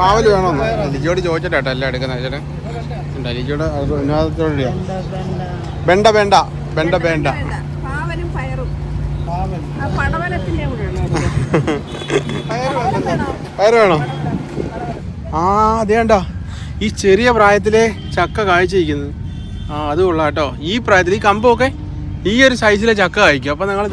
പാവൽ വേണോ ലിജിയോട് ചോദിച്ചിട്ടാട്ടോ എല്ലാം എടുക്കുന്ന ചേട്ടൻ ഉണ്ടോ? ലിജിയോട് അത് വേണ്ട വേണ്ട ബെണ്ട വേണ്ട ബെണ്ട വേണ്ട പയറ്. വേണോ. ആ അതേണ്ട ഈ ചെറിയ പ്രായത്തിലെ ചക്ക കാഴ്ചയിരിക്കുന്നത് ആ അത് കൊള്ളാം കേട്ടോ. ഈ പ്രായത്തിൽ ഈ കമ്പൊക്കെ ഈ ഒരു സൈസിലെ ചക്ക കഴിക്കും അപ്പൊ നിങ്ങൾ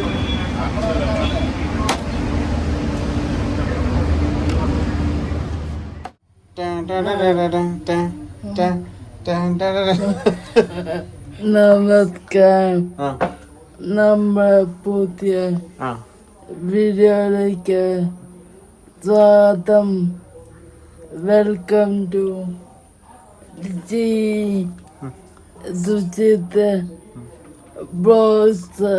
നമസ്കാരം. നമ്മൾ പുതിയ ആ. വീഡിയോയിലേക്ക് സ്വാഗതം. Welcome to G Sujith Bose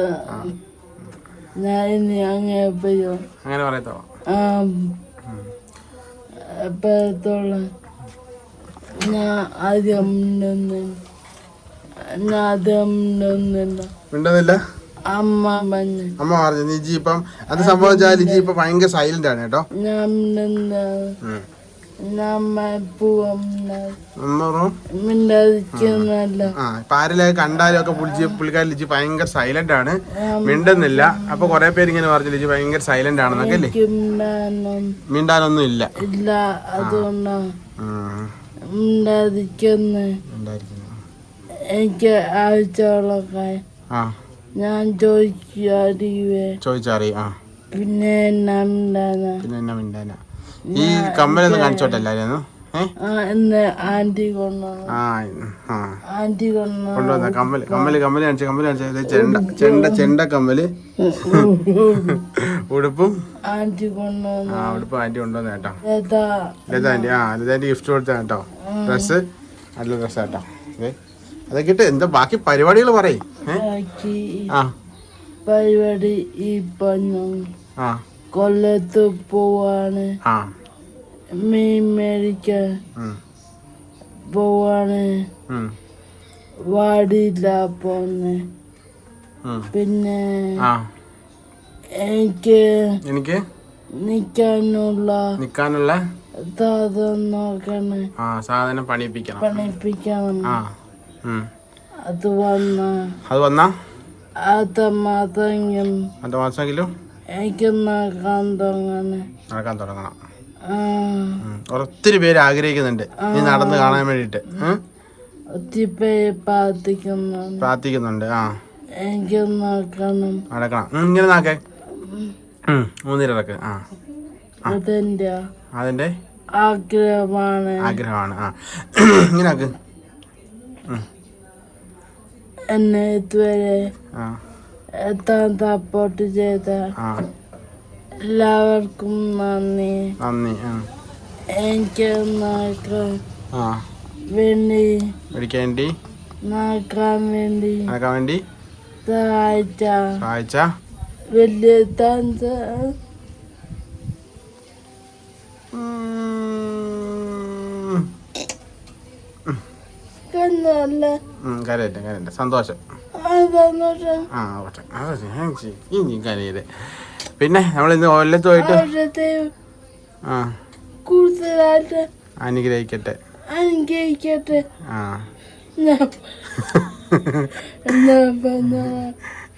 ഞാൻ ഇനി അങ്ങനെ പറയും അങ്ങനെ പറയത്തോളാം പറയത്തോള ഞാൻ ആദ്യം മിണ്ടുന്നില്ല അമ്മ അമ്മ പറഞ്ഞു ലിജി ഇപ്പം അത് സംഭവിച്ചാൽ ജി ഇപ്പൊ ഭയങ്കര സൈലന്റ് ആണ് കേട്ടോ. ഞാൻ നമ്മ പൂവം അമ്മ പറഞ്ഞു ആ ഇപ്പൊ ആരെല്ലാം കണ്ടാലും ഒക്കെ പുളിച്ച് പുള്ളിക്കാരി ലിജി ഭയങ്കര സൈലന്റ് ആണ്. മിണ്ടുന്നില്ല. അപ്പൊ കുറെ പേര് ഇങ്ങനെ പറഞ്ഞു ലിജി ഭയങ്കര സൈലന്റ് ആണെന്നൊക്കെ അല്ലേ? മിണ്ടാനൊന്നും ഇല്ല. ഇല്ല ഉണ്ടായിരിക്കുന്നു. എനിക്ക് ആവശ്യമുള്ളൊക്കെ ഞാൻ ചോദിച്ചറിയ പിന്നെ പിന്നെ ഈ കമ്മലൊന്ന് കാണിച്ചോട്ടെ കൊണ്ടുവന്നു കമ്മൽ കമ്മൽ കമ്മൽ കാണിച്ച കമ്മൽ കാണിച്ച. ചെണ്ട ചെണ്ട ചെണ്ട കമ്മൽ. ഉടുപ്പും. ആന്റി കൊണ്ടുവന്ന ആ ഉടുപ്പ് ആന്റി കൊണ്ടുവന്ന കേട്ടോ. ഏതാ ലത ആന്റി ആ ലത ആന്റി ഗിഫ്റ്റ് കൊടുത്ത കേട്ടോ ഡ്രസ് നല്ല ഡ്രസ് കേട്ടോ. അതൊക്കെ ഇട്ട് എന്താ ബാക്കി പരിപാടികൾ പറയും. ആ. പരിപാടി ആ. കൊല്ലത്ത് പോവാണ്. ആ. മീൻ മേടിക്കാൻ പോവാണ് വാടിയില്ല പോന്ന്. പിന്നെ എനിക്ക് എനിക്ക് നിൽക്കാനുള്ള നിക്കാനുള്ള സാധനം നോക്കണം. ആ സാധനം പണിപ്പിക്കണം പണിപ്പിക്കണം. അത് വന്ന അത് വന്ന അത് മാസം അടുത്ത മാസമെങ്കിലും എനിക്ക് നടക്കാൻ തുടങ്ങണം. നടക്കാൻ തുടങ്ങണം. ഒത്തിരി പേര് ആഗ്രഹിക്കുന്നുണ്ട്. നീ നടന്ന് കാണാൻ വേണ്ടിട്ട്? ഒത്തിരി പേര് പ്രാർത്ഥിക്കുന്നുണ്ട് പ്രാർത്ഥിക്കുന്നുണ്ട്. ആ. എനിക്ക് നോക്കണം നടക്കണം. ഇങ്ങനെ നാക്കേ മൂന്നിരക്ക് ആ. അതെന്റെ അതിന്റെ ആഗ്രഹമാണ്. ആഗ്രഹമാണ്. ആ. ഇങ്ങനെ ആക്ക് എന്നെ ഇതുവരെ എത്താൻ സപ്പോർട്ട് ചെയ്ത എല്ലാവർക്കും നന്ദി നന്ദി എനിക്ക് വേണ്ടി വേണ്ടി നോക്കാൻ വേണ്ടി നടക്കാൻ വേണ്ടി സഹായിച്ച സഹായിച്ച വലിയ കരയട്ടെ കരയട്ടെ. സന്തോഷം. ആ ഓട്ടെ. ഇനി കരയല്ലേ പിന്നെ നമ്മൾ ഇന്ന് കൊല്ലത്ത് പോയിട്ട് ആ. കൂടുതലായിട്ട് അനുഗ്രഹിക്കട്ടെ. അനുഗ്രഹിക്കട്ടെ. ആ.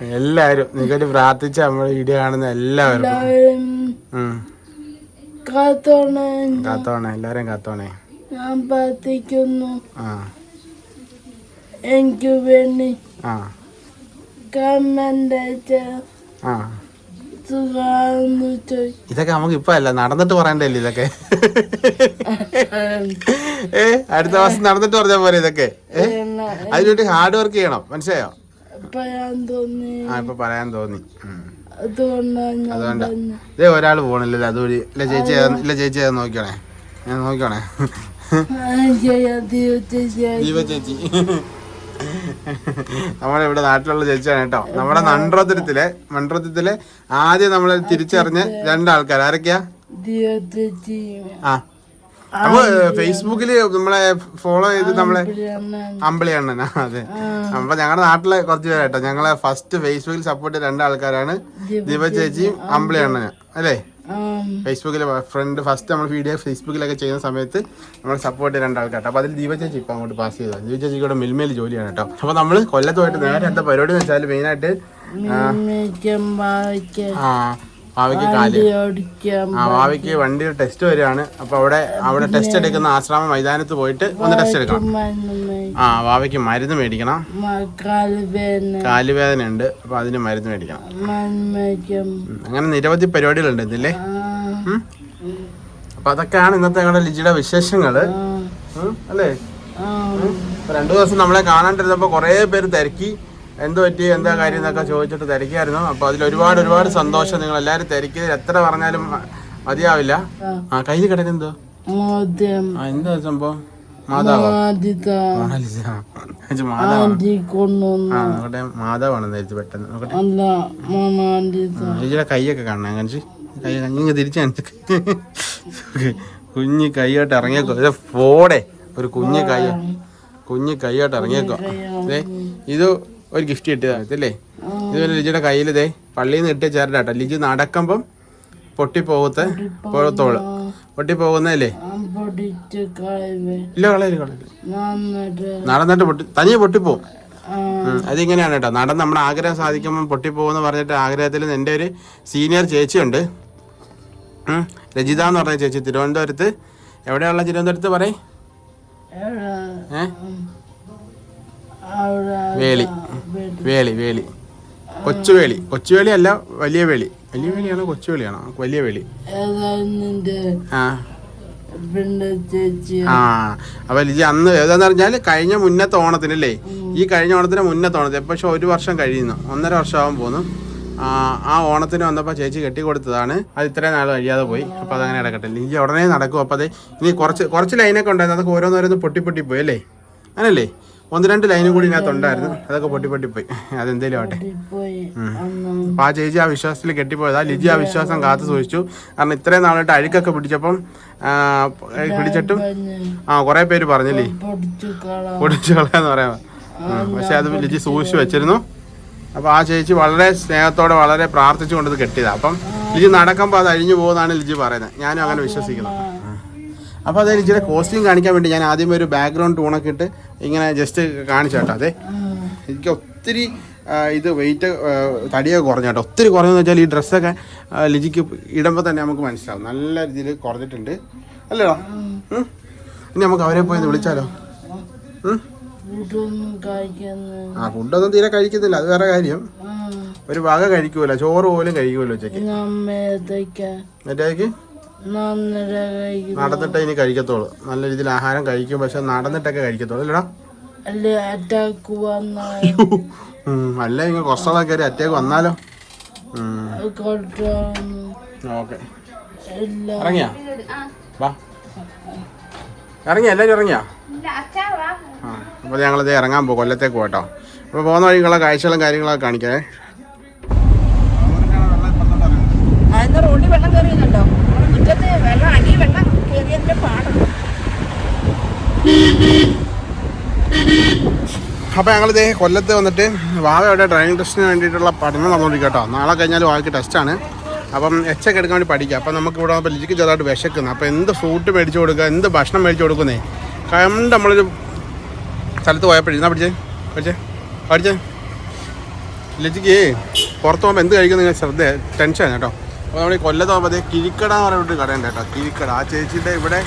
എല്ലാവരും നിങ്ങൾക്ക് പ്രാർത്ഥിച്ച നമ്മുടെ വീഡിയോ കാണുന്ന എല്ലാവരും. കാത്തോണം. എല്ലാരും കാത്തോണേ. ഞാൻ പ്രാർത്ഥിക്കുന്നു. ആ. എനിക്ക് വേണ്ടി ആ. കമന്റ് ആ. ഇതൊക്കെ നമുക്ക് ഇപ്പൊ അല്ല നടന്നിട്ട് പറയണ്ടല്ലേ ഇതൊക്കെ? ഏ അടുത്ത മാസം നടന്നിട്ട് പറഞ്ഞാ പോലെ ഇതൊക്കെ? ഏ? അതിനുവേണ്ടി ഹാർഡ് വർക്ക് ചെയ്യണം മനസ്സിലായോ? പറയാൻ തോന്നി. ആ ഇപ്പൊ പറയാൻ തോന്നി. അതുകൊണ്ടാ. ഇതേ ഒരാൾ പോണില്ലല്ലോ അതുവഴി ഇല്ല ചേച്ചി ഇല്ല ചേച്ചി ഏതാ നോക്കണേ ഞാൻ നോക്കണേ ദീപ ചേച്ചി. നമ്മുടെ ഇവിടെ നാട്ടിലുള്ള ചേച്ചിയാണ് കേട്ടോ. നമ്മുടെ മൺറോത്തിരത്തിലെ മൺറോത്തിരത്തിലെ ആദ്യം നമ്മൾ തിരിച്ചറിഞ്ഞ രണ്ടാൾക്കാർ. ആരൊക്കെയാ? ആ. അപ്പൊ ഫേസ്ബുക്കിൽ നമ്മളെ ഫോളോ ചെയ്ത് നമ്മളെ അമ്പളി അണ്ണനാ അതെ. അപ്പൊ ഞങ്ങളുടെ നാട്ടിലെ കുറച്ച് പേരായിട്ടോ ഞങ്ങളെ ഫസ്റ്റ് ഫേസ്ബുക്കിൽ സപ്പോർട്ട് ചെയ്ത രണ്ടാൾക്കാരാണ് ദീപ ചേച്ചിയും അമ്പിളി അണ്ണനും. അല്ലേ? ഫേസ്ബുക്കിൽ ഫ്രണ്ട് ഫസ്റ്റ് നമ്മൾ വീഡിയോ ഫേസ്ബുക്കിലൊക്കെ ചെയ്യുന്ന സമയത്ത് നമ്മൾ സപ്പോർട്ട് ചെയ്യുന്ന ആൾക്കാട്ടോ അപ്പോൾ അതിൽ ദീപ ചേച്ചി ഇപ്പം അങ്ങോട്ട് പാസ് ചെയ്തു ദീപ മിൽമേൽ ഇവിടെ മിൽമയിൽ ജോലിയാണ് കേട്ടോ. അപ്പോൾ നമ്മൾ കൊല്ലത്തുമായിട്ട് നേരെ എന്താ പരിപാടി എന്ന് വെച്ചാൽ മെയിനായിട്ട് ആ ഭാവിക്ക് കാൽ. വണ്ടി ആ ഭാവിക്ക് വണ്ടിയുടെ ടെസ്റ്റ് വരികയാണ്. അപ്പൊ അവിടെ അവിടെ ടെസ്റ്റ് എടുക്കുന്ന ആശ്രാമ മൈതാനത്ത് പോയിട്ട് ഒന്ന് ടെസ്റ്റ് എടുക്കണം ആ ഭാവിക്ക് മരുന്ന് മേടിക്കണം. കാൽ കാലുവേദന. ഉണ്ട് അപ്പൊ അതിന് മരുന്ന് മേടിക്കണം. അങ്ങനെ നിരവധി പരിപാടികളുണ്ട് ഇതില്ലേ. അപ്പൊ അതൊക്കെയാണ് ഇന്നത്തെ ഞങ്ങളുടെ ലിജിയുടെ വിശേഷങ്ങൾ. അല്ലേ? രണ്ടു ദിവസം നമ്മളെ കാണാണ്ടിരുന്നപ്പോ കൊറേ പേര് തിരക്കി. എന്ത് പറ്റി? എന്താ കാര്യം എന്നൊക്കെ ചോദിച്ചിട്ട് തിരക്കിയായിരുന്നു. അപ്പൊ അതിൽ ഒരുപാട് ഒരുപാട് സന്തോഷം നിങ്ങൾ എല്ലാവരും തിരക്കിയത്. എത്ര പറഞ്ഞാലും മതിയാവില്ല. ആ. കയ്യിൽ കിടക്കുന്ന എന്തോ സംഭവം? മാതാവോ? മാതാവാണ് പെട്ടെന്ന്. നോക്കട്ടെ. കൈയൊക്കെ കാണണം കൈ തിരിച്ചു കുഞ്ഞ് കൈയോട്ട് ഇറങ്ങിയേക്കോ. പോടെ ഒരു കുഞ്ഞ് കൈ കുഞ്ഞ് കൈയോട്ട് ഇറങ്ങിയേക്കോ. ഇത് ഒരു ഗിഫ്റ്റ് കിട്ടിയതാണ് അല്ലേ ഇതുപോലെ ലിജിയുടെ കയ്യിൽ ഇതേ പള്ളിയിൽ നിന്ന് ഇട്ട് ചേരട്ടാ ലിജി നടക്കുമ്പം പൊട്ടിപ്പോകത്തെ പോകത്തോൾ. പൊട്ടിപ്പോകുന്നല്ലേ ഇല്ല കളയില്ല കളയില്ല നടന്നിട്ട് പൊട്ടി തനിയെ പൊട്ടിപ്പോവും അതിങ്ങനെയാണ് കേട്ടോ. നടന്ന് നമ്മുടെ ആഗ്രഹം സാധിക്കുമ്പോൾ പൊട്ടിപ്പോകുന്ന പറഞ്ഞിട്ട് ആഗ്രഹത്തിൽ എന്റെ ഒരു സീനിയർ ചേച്ചിയുണ്ട്. രജിത എന്ന് പറഞ്ഞ ചേച്ചി. തിരുവനന്തപുരത്ത്. എവിടെയുള്ള തിരുവനന്തപുരത്ത് പറയും. എവിടെ? വേളി വേളി വേലി. കൊച്ചുവേളി കൊച്ചുവേളി അല്ല വലിയ വേളി വലിയ വേളിയാണോ കൊച്ചുവേളിയാണോ വലിയ വേളി ആ. പിന്നെ ആ. അപ്പൊ ലിജി അന്ന് ഏതാന്ന് പറഞ്ഞാൽ കഴിഞ്ഞ മുന്നത്തെ ഓണത്തിനല്ലേ ഈ കഴിഞ്ഞ ഓണത്തിന് മുന്നത്തെ ഓണത്തിന് പക്ഷെ ഒരു വർഷം കഴിയുന്നു. ഒന്നര വർഷമാകാൻ പോന്നു ആ, ആ ഓണത്തിന് വന്നപ്പോൾ ചേച്ചി കെട്ടി കൊടുത്തതാണ് അത് ഇത്രയും നാൾ കഴിയാതെ പോയി. അപ്പോൾ അതങ്ങനെ ഇടക്കട്ടെ ലിജി ഉടനെ നടക്കും. അപ്പോൾ അത് ഇനി കുറച്ച് കുറച്ച് ലൈനൊക്കെ ഉണ്ടായിരുന്നു. അതൊക്കെ ഓരോന്നോരോന്ന് പൊട്ടി പൊട്ടി പോയി അല്ലേ? അങ്ങനല്ലേ? ഒന്ന് രണ്ട് ലൈനും കൂടി ഇതിനകത്ത് ഉണ്ടായിരുന്നു അതൊക്കെ പൊട്ടി പോയി. അതെന്തേലും ആവട്ടെ. അന്ന് അപ്പോൾ ആ ചേച്ചി ആ വിശ്വാസത്തിൽ കെട്ടിപ്പോയതാ. ലിജി ആ വിശ്വാസം കാത്തു സൂക്ഷിച്ചു. കാരണം ഇത്രയും നാളായിട്ട് അഴുക്കൊക്കെ പിടിച്ചപ്പം ആ, പിടിച്ചിട്ടും ആ കുറേ പേര് പറഞ്ഞില്ലേ? പൊടിച്ചു കള പൊടിച്ചു കളയാന്ന് പറയാം. പക്ഷെ അത് ലിജി സൂക്ഷിച്ചു വെച്ചിരുന്നു. അപ്പൊ ആ ചേച്ചി വളരെ സ്നേഹത്തോടെ വളരെ പ്രാർത്ഥിച്ചുകൊണ്ട് ഇത് കെട്ടിയതാ. അപ്പം ലിജി നടക്കുമ്പോൾ അത് അഴിഞ്ഞു പോകുന്നതാണ് ലിജി പറയുന്നത്. ഞാനും അങ്ങനെ വിശ്വസിക്കുന്നു. അപ്പോൾ അതായത് ഇച്ചിരി കോസ്റ്റ്യൂം കാണിക്കാൻ വേണ്ടി ഞാൻ ആദ്യമേ ഒരു ബാക്ക്ഗ്രൗണ്ട് ടൂണൊക്കെ ഇട്ട് ഇങ്ങനെ ജസ്റ്റ് കാണിച്ചു കേട്ടോ. അതെ. എനിക്ക് ഒത്തിരി ഇത് വെയിറ്റ് തടിയൊക്കെ കുറഞ്ഞു കേട്ടോ. ഒത്തിരി കുറഞ്ഞെന്ന് വെച്ചാൽ ഈ ഡ്രസ്സൊക്കെ ലിജിക്ക് ഇടുമ്പോൾ തന്നെ നമുക്ക് മനസ്സിലാവും. നല്ല രീതിയിൽ കുറഞ്ഞിട്ടുണ്ട്. അല്ലേടാ ഇനി നമുക്ക് അവരെ പോയി വിളിച്ചാലോ? ആ ഫുഡൊന്നും തീരെ കഴിക്കുന്നില്ല. അത് വേറെ കാര്യം. ഒരു വക കഴിക്കൂല. ചോറ് പോലും കഴിക്കൂല നമ്മേതൊക്കെ മറ്റേക്ക്? നടന്നിട്ടേ ഇനി കഴിക്കത്തുള്ളൂ. നല്ല രീതിയിൽ ആഹാരം കഴിക്കും പക്ഷെ നടന്നിട്ടൊക്കെ കഴിക്കത്തുള്ളൂ അല്ലടാ അല്ലെ അറ്റാക്ക് വന്ന ഉം, അല്ല ഇങ്ങനെ കൊറച്ചോളം കയറി അറ്റേക്ക് വന്നാലോ? ഓക്കെ. ഇറങ്ങിയാ? വാ. ഇറങ്ങിയ? എല്ലാവരും ഇറങ്ങിയാ? ആ അപ്പോൾ ഞങ്ങളിത് ഇറങ്ങാൻ പോകും കൊല്ലത്തേക്ക് പോട്ടോ അപ്പോൾ പോകുന്ന വഴിക്കുള്ള കാഴ്ചകളും കാര്യങ്ങളൊക്കെ കാണിക്കേ റോഡിൽ വെള്ളം കയറിയുന്നുണ്ടോ മുറ്റത്ത് വെള്ളം അടി വെള്ളം കയറിയതിന്റെ പാടും അപ്പോൾ ഞങ്ങളിത് കൊല്ലത്ത് വന്നിട്ട് വാവയുടെ ഡ്രൈവിംഗ് ടെസ്റ്റിന് വേണ്ടിയിട്ടുള്ള പഠനം നടന്നുകൊണ്ടിരിക്കുക കേട്ടോ നാളെ കഴിഞ്ഞാൽ വാവയ്ക്ക് ടെസ്റ്റാണ് അപ്പം എച്ചൊക്കെ എടുക്കാൻ വേണ്ടി പഠിക്കുക അപ്പം നമുക്ക് ഇവിടെ വന്നപ്പോൾ ലിജിക്ക് ചെറുതായിട്ട് വിശക്കുന്നു. അപ്പോൾ എന്ത് ഫ്രൂട്ട് മേടിച്ചു കൊടുക്കുക എന്ത് ഭക്ഷണം മേടിച്ചു കൊടുക്കുന്നേ? കണ്ട് നമ്മളൊരു സ്ഥലത്ത് പോയപ്പോഴേ എന്നാ പഠിച്ചേ? പഠിച്ചേ? പഠിച്ചേ? ലിജിക്ക് പുറത്ത് പോകുമ്പോൾ എന്ത് കഴിക്കുന്നു? ശ്രദ്ധ ടെൻഷനാണ് കേട്ടോ അപ്പോൾ നമ്മൾ ഈ കൊല്ലത്ത് പോകുമ്പോൾ അതേ കിരിക്കട എന്ന് പറഞ്ഞിട്ട് കടയുണ്ട് കേട്ടോ. കിഴിക്കട. ആ ചേച്ചിയുടെ ഇവിടെ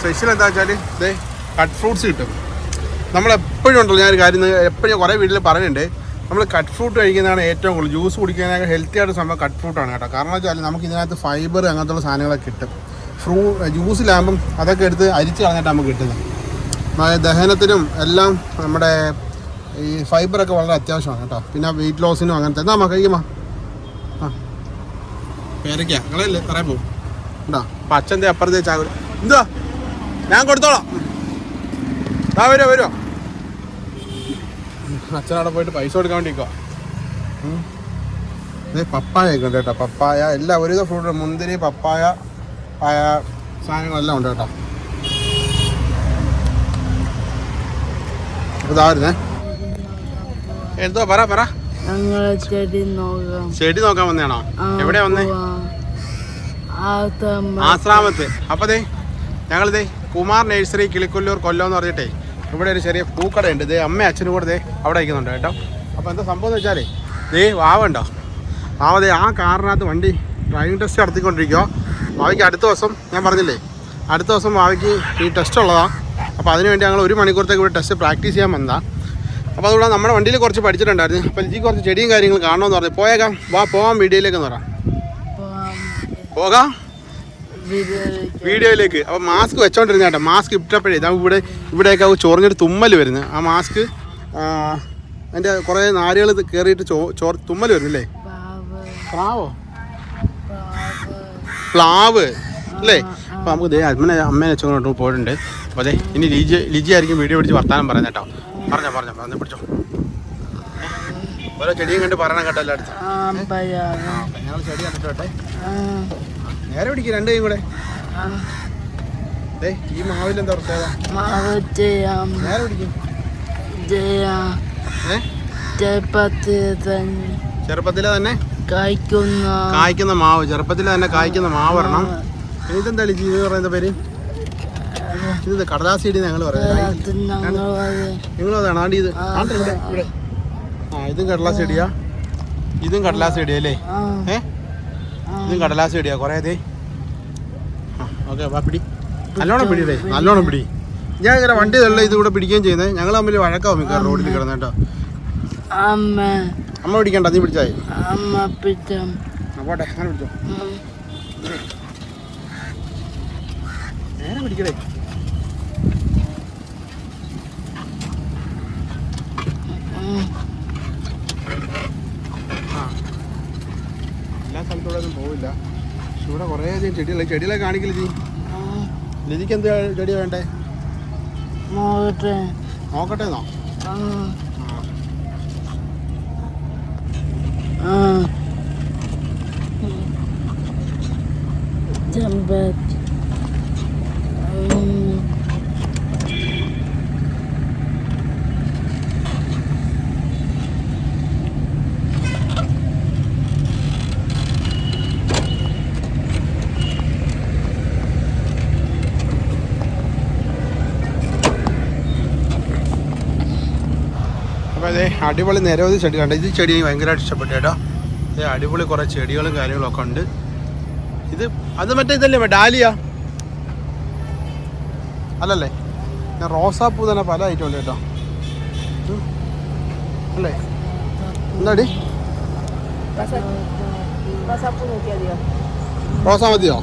സ്പെഷ്യൽ എന്താ വെച്ചാൽ ഇത് കട്ട് ഫ്രൂട്ട്സ് കിട്ടും. നമ്മൾ എപ്പോഴും ഉണ്ടല്ലോ ഞാനൊരു കാര്യം എപ്പോഴും കുറേ വീട്ടിൽ പറയുന്നുണ്ട് നമ്മൾ കട്ട് ഫ്രൂട്ട് കഴിക്കുന്നതാണ് ഏറ്റവും കൂടുതൽ. ജ്യൂസ് കുടിക്കുന്നതിനൊക്കെ ഹെൽത്തി ആയിട്ട് സംഭവം കട്ട് ഫ്രൂട്ടാണ് കേട്ടോ. കാരണം വെച്ചാൽ നമുക്ക് ഇതിനകത്ത് ഫൈബർ അങ്ങനത്തുള്ള സാധനങ്ങളൊക്കെ കിട്ടും. ഫ്രൂ ജ്യൂസിലാകുമ്പം അതൊക്കെ എടുത്ത് അരിച്ച് കളഞ്ഞിട്ട് നമുക്ക് കിട്ടുന്നത്. ദഹനത്തിനും എല്ലാം നമ്മുടെ ഈ ഫൈബറൊക്കെ വളരെ അത്യാവശ്യമാണ് കേട്ടോ. പിന്നെ വെയിറ്റ് ലോസിനും അങ്ങനത്തെ. എന്നാ അമ്മ കഴിക്കുമ്മ ആ പേരയ്ക്ക. നിങ്ങളല്ലേ? പറയാൻ പോകും ഉണ്ടോ? അപ്പം അപ്പുറത്തെ ചാകുല എന്തുവാ? ഞാൻ കൊടുത്തോളാം. ആ വരുമോ വരുമോ അച്ഛനവിടെ പോയിട്ട് പൈസ കൊടുക്കാൻ വേണ്ടി നിൽക്കുക പപ്പായ ഒക്കെ ഉണ്ട് കേട്ടോ. പപ്പായ എല്ലാം ഒരുവിധ ഫ്രൂട്ട് മുന്തിരി പപ്പായ പായ സാധനങ്ങളെല്ലാം ഉണ്ട് കേട്ടോ. ഇതായിരുന്നേ എന്തോ പറ പറ. ചെടി നോക്കാം. ചെടി നോക്കാൻ വന്നാണോ എവിടെ വന്നേ? ആശ്രാമത്ത് അപ്പതേ ദേ ഞങ്ങളിതേ കുമാർ നഴ്സറി കിളിക്കൊല്ലൂർ കൊല്ലം എന്ന് പറഞ്ഞിട്ടേ ഇവിടെ ഒരു ചെറിയ പൂക്കട ഉണ്ട് ദേ അമ്മ അച്ഛനും കൂടെ ദേ അവിടെ ഇരിക്കുന്നുണ്ട് കേട്ടോ. അപ്പോൾ എന്താ സംഭവം എന്ന് വെച്ചാലേ ദേ വാവുണ്ടോ വാവ ദേ ആ കാറിനകത്ത് വണ്ടി ഡ്രൈവിംഗ് ടെസ്റ്റ് നടത്തിക്കൊണ്ടിരിക്കുക വാവിക്ക് അടുത്ത ദിവസം ഞാൻ പറഞ്ഞില്ലേ അടുത്ത ദിവസം വാവിക്ക് ഈ ടെസ്റ്റ് ഉള്ളതാണ് അപ്പോൾ അതിനുവേണ്ടി ഞങ്ങൾ ഒരു മണിക്കൂറത്തേക്ക് ഇവിടെ ടെസ്റ്റ് പ്രാക്ടീസ് ചെയ്യാൻ വന്നതാണ് അപ്പോൾ അതുകൊണ്ട് നമ്മുടെ വണ്ടിയിൽ കുറച്ച് പഠിച്ചിട്ടുണ്ടായിരുന്നു. അപ്പോൾ എനിക്ക് കുറച്ച് ചെടിയും കാര്യങ്ങളും കാണണമെന്ന് പറഞ്ഞു. പോയേക്കാം. വാ പോകാം വീഡിയോയിലേക്ക് എന്ന് പറയാം പോകാം. വീഡിയോയിലേക്ക്. അപ്പോൾ മാസ്ക് വെച്ചോണ്ടിരുന്ന കേട്ടോ. മാസ്ക് ഇട്ടപ്പോഴേ ഇതാ ഇവിടെ ഇവിടെയൊക്കെ ചൊറിഞ്ഞൊരു തുമ്മൽ വരുന്നത് ആ മാസ്ക് അതിന്റെ കുറേ നാരുകൾ കയറിയിട്ട് ചോ ചോർ തുമ്മൽ വരുന്നില്ലേ? പ്രാവോ പ്ലാവ്. അല്ലേ അപ്പോൾ നമുക്ക് ദേ അമ്മനെ അമ്മേനെ വെച്ചുകൊണ്ട് പോയിട്ടുണ്ട്. അപ്പോൾ അതെ ഇനി ലിജി ലിജി ആയിരിക്കും വീഡിയോ പിടിച്ച് വർത്താനം പറയുന്നത് കേട്ടോ. പറഞ്ഞോ പറഞ്ഞോ പറഞ്ഞു പിടിച്ചോ. ഓരോ ചെടിയും കണ്ട് പറയണം കേട്ടോ എല്ലായിടത്തും. ഞങ്ങൾ ചെടി കണ്ടിട്ടോട്ടെ നേരെ പിടിക്കും രണ്ട് കൈയും കൂടെ. ഈ മാവിൽ എന്താ പ്രത്യേകത? നേരെ പിടിക്കും. ചെറുപ്പത്തിലെ തന്നെ കായ്ക്കുന്ന കായ്ക്കുന്ന മാവ് ചെറുപ്പത്തിലെ തന്നെ കായ്ക്കുന്ന മാവ് വരണം. പിന്നെ ഇതെന്താ ജീവിതം പറയുന്ന പേര്? ഇത് കടലാസ് ചെടി ഞങ്ങൾ പറയുന്നത്. അത് ഞങ്ങൾ നിങ്ങൾ അതാണ് ആണ്ട് ഇത്. ആ ഇതും കടലാസ് ചെടിയാ. ഇതും കടലാസ് ചെടിയാ അല്ലേ? ഏ? ഇതും കടലാസ് ചെടിയാ കുറേ ആ ഓക്കെ വാ പിടി. നല്ലോണം പിടിയിടേ നല്ലോണം പിടി. ഞാൻ ഇങ്ങനെ വണ്ടി തള്ള ഇത് കൂടെ പിടിക്കുകയും ചെയ്യുന്നത്. ഞങ്ങൾ തമ്മിൽ വഴക്കാവും മിക്ക റോഡിൽ കിടന്ന് കേട്ടോ അമ്മ. പിടിക്കണ്ട നീ പിടിച്ചായി പോട്ടെ അങ്ങനെ പിടിച്ചോ. നേരെ പിടിക്കടേ ആ എല്ലാ സ്ഥലത്തൂടെ ഒന്നും പോവില്ല. പക്ഷെ ഇവിടെ കുറേ അധികം ചെടികളെ ചെടികളെ കാണിക്കില്ല ജി? ലിജിക്ക് എന്ത് ചെടിയാണ് വേണ്ടേ? നോക്കട്ടെ. നോക്കട്ടെ എന്നോ? ചെമ്പത്ത് അപ്പോൾ അതെ അടിപൊളി നിരവധി ചെടി കണ്ട് ഇത് ചെടി എനിക്ക് ഭയങ്കരമായിട്ട് ഇഷ്ടപ്പെട്ടു കേട്ടോ. ഇത് അടിപൊളി കുറേ ചെടികളും കാര്യങ്ങളും ഒക്കെ ഉണ്ട്. ഇത് അത് മറ്റേ ഇതല്ലേ ഡാലിയ? അല്ലല്ലേ? ഞാൻ റോസാപ്പൂ തന്നെ പല ഐറ്റം ഉണ്ട് കേട്ടോ. അല്ലേ? എന്താടി? റോസാ മതിയോ?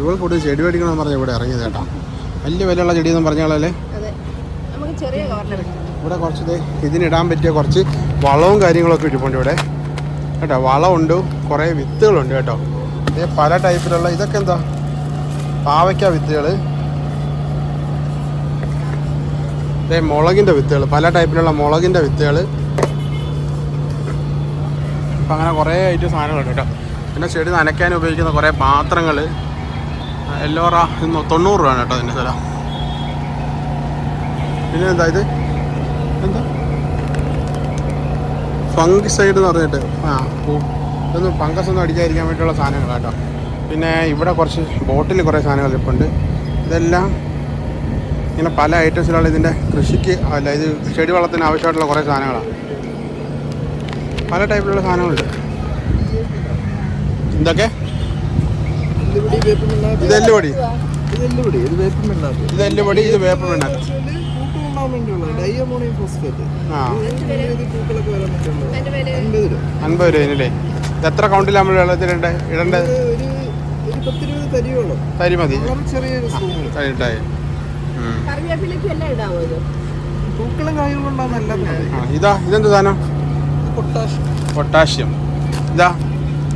ഇവൾ കൂടുതൽ ചെടി മേടിക്കണമെന്ന് പറഞ്ഞ ഇവിടെ ഇറങ്ങിയത് കേട്ടോ. വലിയ വിലയുള്ള ചെടിയെന്ന് പറഞ്ഞാളല്ലേ ചെറിയ കവറിൽ ഇവിടെ കുറച്ച് ഇതിനിടാൻ പറ്റിയ കുറച്ച് വളവും കാര്യങ്ങളൊക്കെ ഇട്ടിട്ടുണ്ട് ഇവിടെ. കേട്ടോ വളമുണ്ട് കുറേ വിത്തുകളുണ്ട് കേട്ടോ. ഇതേ പല ടൈപ്പിലുള്ള ഇതൊക്കെ എന്താ? പാവയ്ക്ക വിത്തുകൾ ഇതേ മുളകിന്റെ വിത്തുകൾ പല ടൈപ്പിലുള്ള മുളകിന്റെ വിത്തുകൾ അപ്പം അങ്ങനെ കുറേ ഐറ്റം സാധനങ്ങളുണ്ട് കേട്ടോ. പിന്നെ ചെടി നനയ്ക്കാൻ ഉപയോഗിക്കുന്ന കുറേ പാത്രങ്ങൾ എല്ലോറ തൊണ്ണൂറ് രൂപയാണ് കേട്ടോ അതിന്റെ സ്ഥലം പിന്നെ എന്താ ഇത്? എന്താ ഫംഗിസൈഡ് എന്ന് പറഞ്ഞിട്ട് ആ ഇതൊന്നും ഫംഗസ് ഒന്നും അടിക്കാതിരിക്കാൻ വേണ്ടിയുള്ള സാധനങ്ങളാണ് കേട്ടോ പിന്നെ ഇവിടെ കുറച്ച് ബോട്ടിൽ കുറേ സാധനങ്ങൾ ഇരിപ്പുണ്ട് ഇതെല്ലാം ഇങ്ങനെ പല ഐറ്റംസിലുള്ള ഇതിന്റെ കൃഷിക്ക് അല്ല ഇത് ചെടി വളത്തിന് ആവശ്യമായിട്ടുള്ള കുറേ സാധനങ്ങളാണ് പല ടൈപ്പിലുള്ള സാധനങ്ങളുണ്ട് എന്തൊക്കെ ഇത് എല്ലുപൊടി ഇതെല്ലുപൊടി ഇത് വേപ്പിൻ ഇതെല്ലുപൊടി ഇത് എല്ലുപൊടി വേപ്പ് പിണ്ണാക്ക് ഡയമോണിയം ഫോസ്ഫേറ്റ്. പൂക്കളൊക്കെ വരാൻ വേണ്ടിയുള്ളത് അൻപത് രൂപ. അൻപത് ഇത് എത്ര കൗണ്ടിൽ നമ്മൾ വെള്ളത്തിലുണ്ട് ഇടേണ്ടത് ഒരു ഒരു പത്തിരുപത് തരിയോളം. തരി മതി. ചെറിയൊരു തരിട്ടായി പൂക്കളും കായും ആ ഇതാ ഇതെന്ത് സാധനം? Potash potassium. ഇതാ.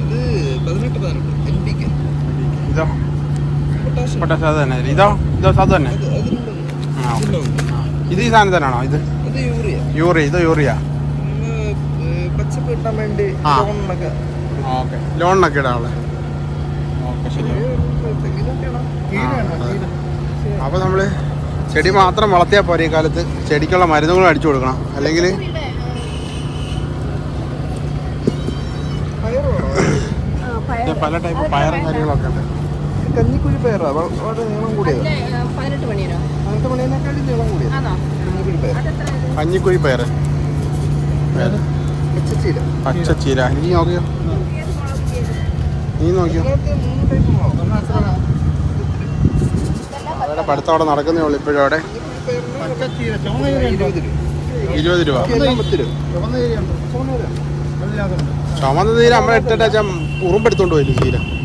ഇത് പതിനെട്ട് പതിനെട്ട് എൻ പി കെ ഇതോ. പൊട്ടാഷ് പൊട്ടാഷ്യം അത് തന്നെ. ഇതോ ഇതോ അത് തന്നെ. ആ ഓക്കെ. ഇത് ഈ സാധനം തന്നെയാണോ? ഇത് അത് യൂറിയ. യൂറിയ ഇത് യൂറിയ. പച്ചപ്പ് കിട്ടാൻ വേണ്ടി. ലോണിനൊക്കെ ഓക്കെ. ലോണിനൊക്കെ ഇടാനുള്ള ഓക്കെ ശരി. അപ്പോൾ നമ്മൾ ചെടി മാത്രം വളർത്തിയാൽ പോരെ ഈ കാലത്ത്? ചെടിക്കുള്ള മരുന്നുകളും അടിച്ചു കൊടുക്കണം. അല്ലെങ്കിൽ പല ടൈപ്പ് പയറും കാര്യങ്ങളൊക്കെ ഉണ്ട്. ഇത് കഞ്ഞിക്കുഴി പയറാ വളരെ നീളം കൂടിയത്. പതിനെട്ട് മണിയോ അങ്ങനത്തെ മണിയേക്കാളും നീളം കൂടിയത് ആണോ കഞ്ഞിക്കുഴി പച്ചച്ചീര. നീ നോക്കിയോ? നീ നോക്കിയോ? അവരുടെ പഠിത്തം അവിടെ നടക്കുന്നേ ഉള്ളൂ ഇപ്പോഴും അവിടെ. ഇരുപത് രൂപ. ചുമന്ന തീരെ നമ്മളെ ഇട്ടിട്ട് ഉറുമ്പെടുത്തോണ്ട് പോയില്ലേ ചീര? ഒരു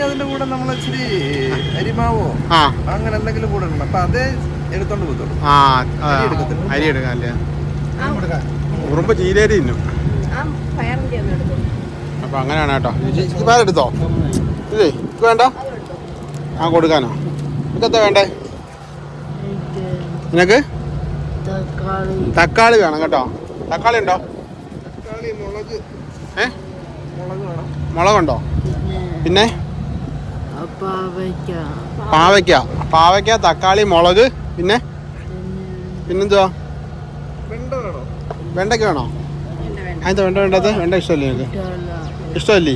ഒന്നേ അതിന്റെ കൂടെ നമ്മൾ ഇച്ചിരി അരിമാവോ? ആ. അങ്ങനെ എന്തെങ്കിലും കൂടെ ഇടണം. അപ്പൊ അതേ എടുത്തോണ്ട് പോകത്തുള്ളൂ. ആ ആ, അരി എടുക്കാം അല്ലേ? ഉറുമ്പ് ചീരേരി തിന്നും അപ്പൊ അങ്ങനെയാണ് കേട്ടോ. ഇത് വേണ്ട? ആ കൊടുക്കാനോ? ഇതൊക്കെ വേണ്ടേ? നിനക്ക്? തക്കാളി. തക്കാളി വേണം കേട്ടോ. തക്കാളി ഉണ്ടോ? തക്കാളി മുളക്. ഏ? മുളക് വേണം. മുളകുണ്ടോ? പിന്നെ പിന്നെ? പാവയ്ക്ക. പാവയ്ക്ക. തക്കാളി മുളക് പിന്നെ? പിന്നെ പിന്നെന്തുവാ വെണ്ടയ്ക്ക വേണോ? അതെന്താ വേണ്ട. അതിന്റെ വെണ്ട വേണ്ടത്? വെണ്ട ഇഷ്ടമല്ലേ നിങ്ങൾക്ക് ഇഷ്ടമല്ലേ.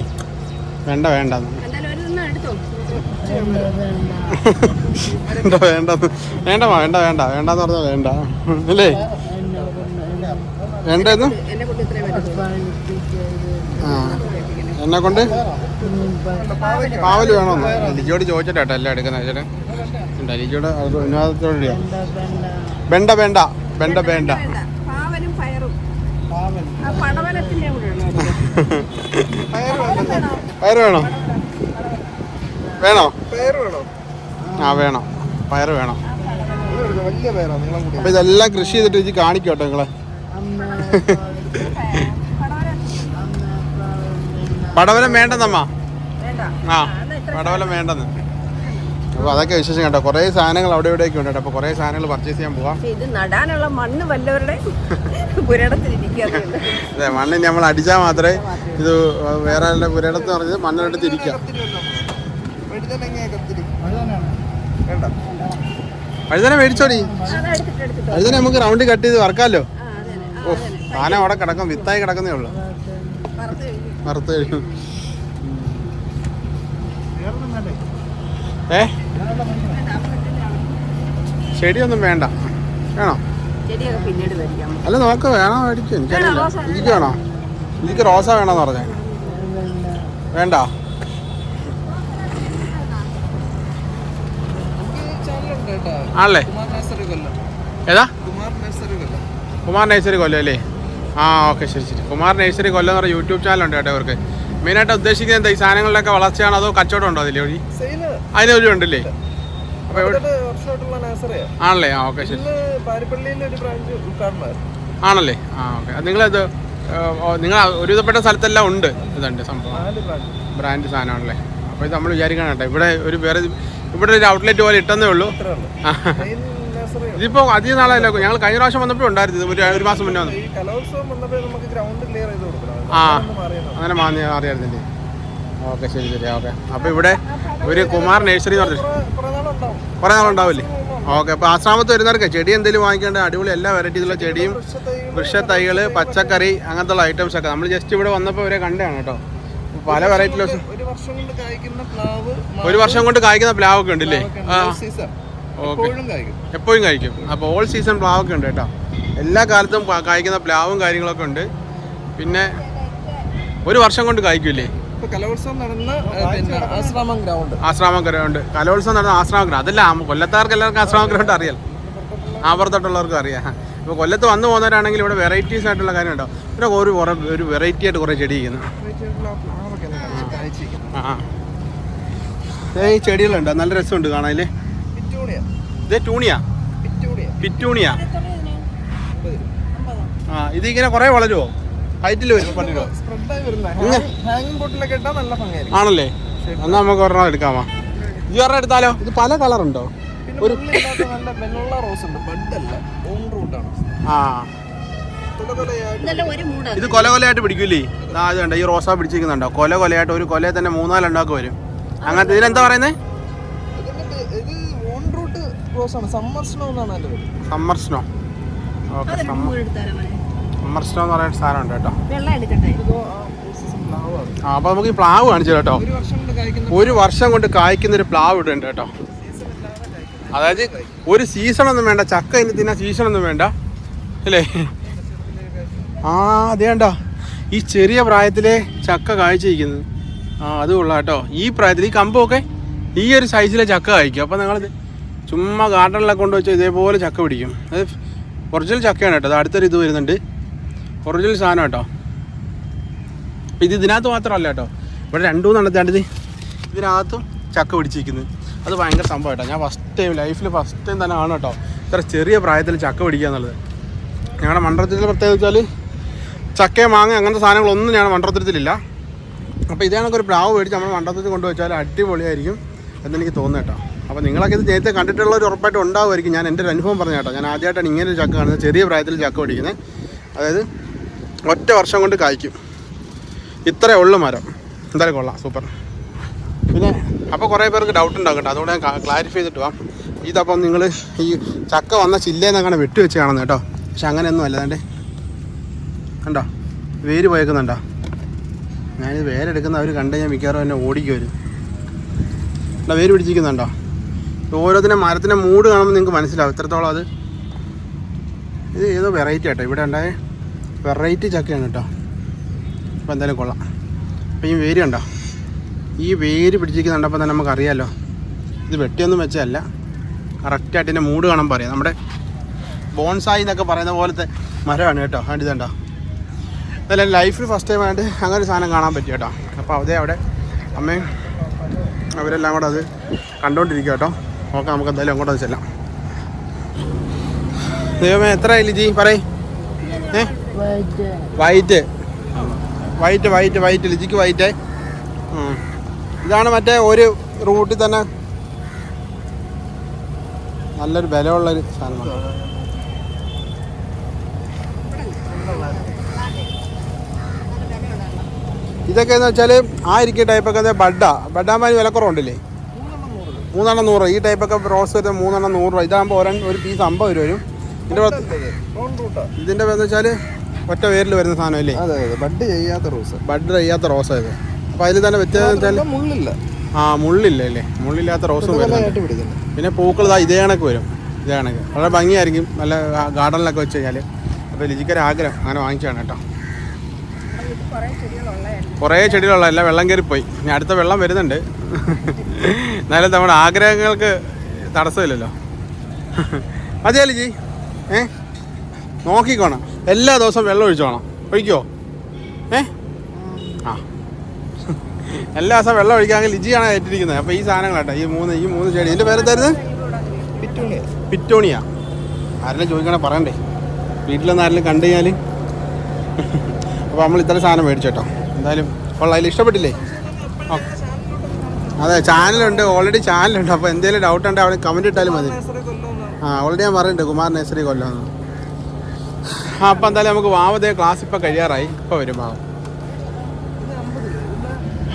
വെണ്ട വേണ്ട. വേണ്ട വേണ്ട. വേണ്ട വേണ്ട. മാ, വേണ്ട വേണ്ട. വേണ്ടെന്ന് പറഞ്ഞാൽ വേണ്ട. അല്ലേ? എന്നെ എന്നെ വേണ്ടെന്ന് ആ. എന്നെ കൊണ്ട്? പാവൽ. വേണമെന്ന് ലിജിയോട് ചോദിച്ചിട്ടാട്ടോ എല്ലാം എടുക്കുന്നത്. ചേട്ടൻ ഉണ്ട് ലിജിയോട് വിനോദത്തോട് വേണ്ട വേണ്ട വേണ്ട വേണ്ട പയറ്. വേണോ? വേണോ? വേണോ? ആ വേണം. പയറ് വേണം? അപ്പൊ ഇതെല്ലാം കൃഷി ചെയ്തിട്ട് ഇത് കാണിക്കോട്ടോ കേട്ടോ നിങ്ങളെ അമ്മ അമ്മ പടവലം വേണ്ടെന്നമ്മ. വേണ്ട. ആ പടവലം വേണ്ടെന്ന്. അപ്പോൾ അതൊക്കെ വിശേഷം കേട്ടോ. കുറേ സാധനങ്ങൾ അവിടെ ഇവിടെയൊക്കെ ഉണ്ട് കേട്ടോ. അപ്പോൾ കുറേ സാധനങ്ങൾ പർച്ചേസ് ചെയ്യാൻ പോവാം. ഇത് നടാനുള്ള മണ്ണ് വല്ലവരുടെ അതെ മണ്ണ് നമ്മൾ അടിച്ചാൽ മാത്രമേ ഇത് വേറെ ആളുടെ പുരയിടത്ത് പറഞ്ഞത് മണ്ണിലോട്ട് ഇരിക്കാം വേണ്ട വഴുതന മേടിച്ചോടി വഴുതന നമുക്ക് റൗണ്ട് കട്ട് ചെയ്ത് വറക്കാമല്ലോ. ഓ സാധനം അവിടെ കിടക്കും വിത്തായി കിടക്കുന്നേ ഉള്ളൂ. വറുത്ത് ഏ? ചെടിയൊന്നും വേണ്ട. വേണോ? അല്ല നോക്ക് വേണോ മേടിക്കും? എനിക്കറിയില്ല. എനിക്ക് വേണോ? എനിക്ക് റോസ വേണമെന്ന് പറഞ്ഞേ. വേണ്ട. ആണല്ലേ? ഏതാ? കുമാർ നഴ്സറി കൊല്ലം. കുമാർ നേഴ്സറി കൊല്ലം അല്ലേ? ആ ഓക്കെ ശരി ശരി. കുമാർ നേഴ്സറി കൊല്ലം എന്ന് പറഞ്ഞ യൂട്യൂബ് ചാനലുണ്ട് കേട്ടോ ഇവർക്ക്. മെയിനായിട്ട് ഉദ്ദേശിക്കുന്നത് എന്താ ഈ സാധനങ്ങളിലൊക്കെ വളർച്ചയാണോ അതോ കച്ചവടം ഉണ്ടോ അതിലെ? വഴി അതിന് വഴി ഉണ്ടല്ലേ? അപ്പോൾ ആണല്ലേ? ആ ഓക്കെ ശരി. ആണല്ലേ? ആ ഓക്കെ. നിങ്ങളത് നിങ്ങൾ ഒരുവിധപ്പെട്ട സ്ഥലത്തെല്ലാം ഉണ്ട് ഇതുണ്ട് സംഭവം. ബ്രാൻഡ് സാധനമാണല്ലേ? അപ്പോൾ ഇത് നമ്മൾ വിചാരിക്കണം കേട്ടോ ഇവിടെ ഒരു വേറെ ഇവിടെ ഒരു ഔട്ട്ലെറ്റ് പോലെ ഇട്ടെന്നേ ഉള്ളൂ. ഇതിപ്പോൾ അധികം നാളല്ലോ ഞങ്ങൾ കഴിഞ്ഞ പ്രാവശ്യം വന്നപ്പോഴും ഉണ്ടായിരുന്നു. ഒരു ഒരു മാസം മുന്നേ വന്നു. കലോത്സവം വന്നപ്പോൾ നമുക്ക് ഗ്രൗണ്ട് ക്ലിയർ ചെയ്ത് കൊടുക്കണം. ആ. അങ്ങനെ മാന്നി അറിയായിരുന്നില്ലേ ഓക്കെ ശരി ശരി. ഓക്കെ. അപ്പോൾ ഇവിടെ ഒരു കുമാർ നഴ്സറി എന്ന് പറഞ്ഞു കുറെ- കുറെ നാളുണ്ടാവും. കുറേ നാളുണ്ടാവില്ലേ? ഓക്കെ അപ്പൊ ആശ്രാമത്ത് വരുന്നവർക്ക് ചെടി എന്തെങ്കിലും വാങ്ങിക്കേണ്ട അടിപൊളി എല്ലാ വെറൈറ്റീസുള്ള ചെടിയും വൃക്ഷ പച്ചക്കറി അങ്ങനത്തെ ഉള്ള ഐറ്റംസ് ഒക്കെ. നമ്മൾ ജസ്റ്റ് ഇവിടെ വന്നപ്പോൾ ഇവരെ കണ്ടാണ് കേട്ടോ. പല വെറൈറ്റി ഒരു വർഷം കൊണ്ട് കായ്ക്കുന്ന പ്ലാവ് ഒരു വർഷം കൊണ്ട് കായ്ക്കുന്ന പ്ലാവൊക്കെ ഉണ്ടല്ലേ? ആ. എപ്പോഴും കഴിക്കും അപ്പോൾ ഓൾ സീസൺ പ്ലാവൊക്കെ ഉണ്ട് കേട്ടോ. എല്ലാ കാലത്തും കായ്ക്കുന്ന പ്ലാവും കാര്യങ്ങളൊക്കെ ഉണ്ട്. പിന്നെ ഒരു വർഷം കൊണ്ട് കായ്ക്കൂലേ ഇപ്പൊ കലോത്സവം നടന്ന ആശ്രാമം ഗ്രൗണ്ട് ആശ്രാമം ഗ്രൗണ്ട് കലോത്സവം നടന്ന ആശ്രാമം ഗ്രൗണ്ട്. അതല്ല കൊല്ലത്താർക്ക് എല്ലാവർക്കും ആശ്രാമം ഗ്രൗണ്ട് അറിയാം. ആവർത്തോട്ടുള്ളവർക്കും അറിയാം. ഇപ്പോൾ കൊല്ലത്ത് വന്നു പോകുന്നവരാണെങ്കിൽ ഇവിടെ വെറൈറ്റീസ് ആയിട്ടുള്ള കാര്യം ഉണ്ടാവും ഇവിടെ ഒരു കുറേ ഒരു വെറൈറ്റി ആയിട്ട് കുറേ ചെടി ആ ആ. ഈ ചെടികളുണ്ട്? നല്ല രസമുണ്ട് കാണാനില്ലേ ഇത് ടൂണിയാ. പിറ്റൂണിയ. ആ ഇതിങ്ങനെ കുറേ വളരുമോ ഹൈറ്റിൽ വരും ആണല്ലേ? എന്നാൽ നമുക്ക് ഒരെണ്ണം എടുക്കാമോ? ഈ ഒരെണ്ണം എടുത്താലോ? ഇത് പല കളർ ഉണ്ടോ? ആ. ഒരു ഇത് കൊല കൊലയായിട്ട് പിടിക്കൂലേ? ഇതാ അത് കണ്ടോ ഈ റോസാ പിടിച്ചിരിക്കുന്നുണ്ടോ? കൊല കൊലയായിട്ട് ഒരു കൊലയെ തന്നെ മൂന്നാലുണ്ടാക്കി വരും. അങ്ങനത്തെ ഇതിലെന്താ പറയുന്നത് റോസ് ആണ് സമ്മർ സ്നോ എന്നാണ് അതിന്റെ പേര്. സമ്മർ സ്നോ ഓക്കെ എടുത്താലോ സമ്മർ സ്നോ എന്ന് പറയുന്ന സാധനം ഉണ്ട് കേട്ടോ. വെള്ളം എടുക്കട്ടെ. ഇതോ ആ അപ്പോൾ നമുക്ക് ഈ പ്ലാവ് കാണിച്ചു കേട്ടോ. ഒരു വർഷം കൊണ്ട് കായ്ക്കുന്ന ഒരു വർഷം കൊണ്ട് കായ്ക്കുന്ന ഒരു പ്ലാവ് ഇടുന്നുണ്ട് ഉണ്ട് കേട്ടോ. അതായത് ഒരു സീസൺ ഒന്നും വേണ്ട ചക്ക ഇനി തിന്നാൻ സീസൺ ഒന്നും വേണ്ട. അല്ലേ? ആ അതേണ്ട ഈ ചെറിയ പ്രായത്തിലെ ചക്ക കായ്ച്ചിരിക്കുന്നത്. ആ അത് കൊള്ളാം കേട്ടോ. ഈ പ്രായത്തിൽ ഈ കമ്പൊക്കെ ഈ ഒരു സൈസിലെ ചക്ക കായ്ക്കും. അപ്പോൾ നിങ്ങൾ ചുമ്മാ ഗാർഡനിലൊക്കെ കൊണ്ടുവച്ച് ഇതേപോലെ ചക്ക പിടിക്കും. അത് ഒറിജിനൽ ചക്കയാണ് കേട്ടോ. അത് അടുത്തൊരു ഇത് വരുന്നുണ്ട്. ഒറിജിനൽ സാധനം കേട്ടോ. അപ്പോൾ ഇത് ഇതിനകത്ത് മാത്രമല്ല കേട്ടോ. ഇവിടെ രണ്ടു മൂന്നെണ്ണത്താണ്ട് ഇതിനകത്തും ചക്ക പിടിച്ചിരിക്കുന്നത്. അത് ഭയങ്കര സംഭവം കേട്ടോ. ഞാൻ ഫസ്റ്റ് ടൈം ലൈഫിൽ ഫസ്റ്റ് ടൈം തന്നെ ആണ് കേട്ടോ. ഇത്ര ചെറിയ പ്രായത്തിൽ ചക്ക പിടിക്കുക എന്നുള്ളത്. ഞങ്ങളുടെ മണ്ഡലത്തിന്റെ പ്രത്യേകത വെച്ചാൽ ചക്ക മാങ്ങ അങ്ങനത്തെ സാധനങ്ങളൊന്നും ഞങ്ങളുടെ മണ്ഡലത്തിലില്ല അപ്പോൾ ഇതേ കണക്കൊരു പ്ലാവ് മേടിച്ച് നമ്മൾ മണ്ഡലത്തിൽ കൊണ്ടുവച്ചാൽ അടിപൊളിയായിരിക്കും എന്നെനിക്ക് തോന്നുന്നു കേട്ടോ. അപ്പോൾ നിങ്ങളൊക്കെ ഇത് നേരത്തെ കണ്ടിട്ടുള്ളവർ ഉറപ്പായിട്ട് ഉണ്ടാവുമായിരിക്കും. ഞാൻ എന്റെ ഒരു അനുഭവം പറഞ്ഞു കേട്ടോ. ഞാൻ ആദ്യമായിട്ടാണ് ഇങ്ങനെ ഒരു ചക്ക കാണുന്നത്. ചെറിയ പ്രായത്തിൽ ചക്ക പിടിക്കുന്നത് അതായത് ഒറ്റ വർഷം കൊണ്ട് കായ്ക്കും. ഇത്രേ ഉള്ളു മരം. എന്തായാലും കൊള്ളാം. സൂപ്പർ. പിന്നെ അപ്പോൾ കുറേ പേർക്ക് ഡൗട്ട് ഉണ്ടാകും കേട്ടോ. അതുകൊണ്ട് ഞാൻ ക്ലാരിഫൈ ചെയ്തിട്ട് വാ ഇതപ്പം നിങ്ങൾ ഈ ചക്ക വന്ന ചില്ലേന്നങ്ങനെ വെട്ടി വെച്ച് കാണുന്നത് കേട്ടോ. പക്ഷെ അങ്ങനെയൊന്നും അല്ല. അതാണ്ട് കണ്ടോ? വേര് പോയേക്കുന്നുണ്ടോ? ഞാനിത് വേരെടുക്കുന്ന അവർ കണ്ടു ഞാൻ മിക്കവാറും എന്നെ ഓടിക്കും അവർ വേര് പിടിച്ചിരിക്കുന്നുണ്ടോ? ഓരോന്നിനും മരത്തിന്റെ മൂട് കാണുമ്പോൾ നിങ്ങൾക്ക് മനസ്സിലാവും. എത്രത്തോളം അത് ഇത് ഏതോ വെറൈറ്റി കേട്ടോ ഇവിടെ ഉണ്ടായ വെറൈറ്റി ചക്കയാണ് കേട്ടോ. അപ്പോൾ എന്തായാലും കൊള്ളാം. അപ്പോൾ ഈ വേര് കണ്ടോ? ഈ വേര് പിടിച്ചിരിക്കുന്നുണ്ടപ്പോൾ തന്നെ നമുക്കറിയാമല്ലോ ഇത് വെട്ടിയൊന്നും വെച്ചതല്ല. കറക്റ്റായിട്ട് ഇതിന്റെ മൂട് കാണുമ്പോൾ പറയാം നമ്മുടെ ബോൺസായി എന്നൊക്കെ പറയുന്ന പോലത്തെ മരമാണ് കേട്ടോ. അതിന്റെ ഇതുണ്ടോ എന്തായാലും ലൈഫിൽ ഫസ്റ്റ് ടൈം ആയിട്ട് അങ്ങനെ ഒരു സാധനം കാണാൻ പറ്റി കേട്ടോ. അപ്പോൾ അതേ അവിടെ അമ്മയും അവരെല്ലാം കൂടെ അത് കണ്ടുകൊണ്ടിരിക്കുക കേട്ടോ. നോക്കാം നമുക്ക് എന്തായാലും അങ്ങോട്ട് ചെല്ലാം. ദൈവമേ എത്ര ലിജി? പറയ്. ഏ? White. White white white. ലിജിക്ക് white. ഇതാണ് മറ്റേ ഒരു റൂട്ടിൽ തന്നെ നല്ലൊരു ബലമുള്ളൊരു സാധനമാണ്. ഇതൊക്കെ എന്ന് വെച്ചാൽ ആ ഇരിക്കുന്ന ടൈപ്പൊക്കെ ബഡ്ഡ. ബഡ്ഡാ ബഡ്ഡാകുമ്പോൾ വിലക്കുറവുണ്ടല്ലേ മൂന്നെണ്ണം നൂറ് ഈ ടൈപ്പൊക്കെ റോസ് വരുന്നത് മൂന്നെണ്ണം നൂറ് രൂപ. ഇതാകുമ്പോൾ ഒരെണ്ണം ഒരു പീസ് അമ്പത് രൂപ വരും. ഇതിന്റെ ഇതിന്റെ എന്ന് വെച്ചാൽ ഒറ്റ പേരിൽ വരുന്ന സാധനം അല്ലേ? അതെ അതെ. ബഡ് ചെയ്യാത്ത റോസ് ബഡ് ചെയ്യാത്ത റോസ് ഇത് അപ്പോൾ അതിൽ തന്നെ വ്യത്യാസം വെച്ചാൽ മുള്ളില്ല. ആ മുള്ളില്ല അല്ലേ? മുള്ളില്ലാത്ത റോസ് പിന്നെ പൂക്കൾ ഇതാ ഇതേ കണക്ക് വരും. ഇതേ കണക്ക്. വളരെ ഭംഗിയായിരിക്കും. നല്ല ഗാർഡനിലൊക്കെ വെച്ച് കഴിഞ്ഞാൽ അപ്പോൾ ലിജിക്കൊരു ആഗ്രഹം അങ്ങനെ വാങ്ങിച്ചാണ് കേട്ടോ. കുറേ ചെടികളുള്ള എല്ലാം വെള്ളം കയറിപ്പോയി. ഇനി അടുത്ത വെള്ളം വരുന്നുണ്ട്. എന്നാലും നമ്മുടെ ആഗ്രഹങ്ങൾക്ക് തടസ്സമില്ലല്ലോ. അതെയല്ലേ ജി ഏ? നോക്കിക്കോണം. എല്ലാ ദിവസവും വെള്ളം ഒഴിച്ചോണം ഒഴിക്കോ? ഏ? ആ. എല്ലാ ദിവസവും വെള്ളം ഒഴിക്കാമെങ്കിൽ ലിജിയാണ് ഏറ്റിരിക്കുന്നത്. അപ്പോൾ ഈ സാധനങ്ങളാട്ടോ ഈ മൂന്ന് ഈ മൂന്ന് ചെടി. ഇതിന്റെ പേരെന്തായിരുന്നു? പിറ്റോണിയ. ആരെല്ലാം ചോദിക്കണേ പറയണ്ടേ. വീട്ടിലൊന്നും ആരെങ്കിലും കണ്ടു കഴിഞ്ഞാൽ അപ്പോൾ നമ്മൾ ഇത്ര സാധനം മേടിച്ചേട്ടോ എന്തായാലും കൊള്ളാം. ഇഷ്ടപ്പെട്ടില്ലേ? അതെ ചാനലുണ്ട്. ഓൾറെഡി ചാനലുണ്ട്. അപ്പോൾ എന്തെങ്കിലും ഡൗട്ട് ഉണ്ടെങ്കിൽ അവിടെ കമന്റ് ഇട്ടാലും മതി. ആ ഓൾറെഡി ഞാൻ പറഞ്ഞിട്ടുണ്ട്. കുമാർ നേസറി കൊല്ലം ആ അപ്പോൾ എന്തായാലും നമുക്ക് വാവതേ ക്ലാസ് ഇപ്പോൾ കഴിയാറായി. ഇപ്പോൾ വരും വാവ.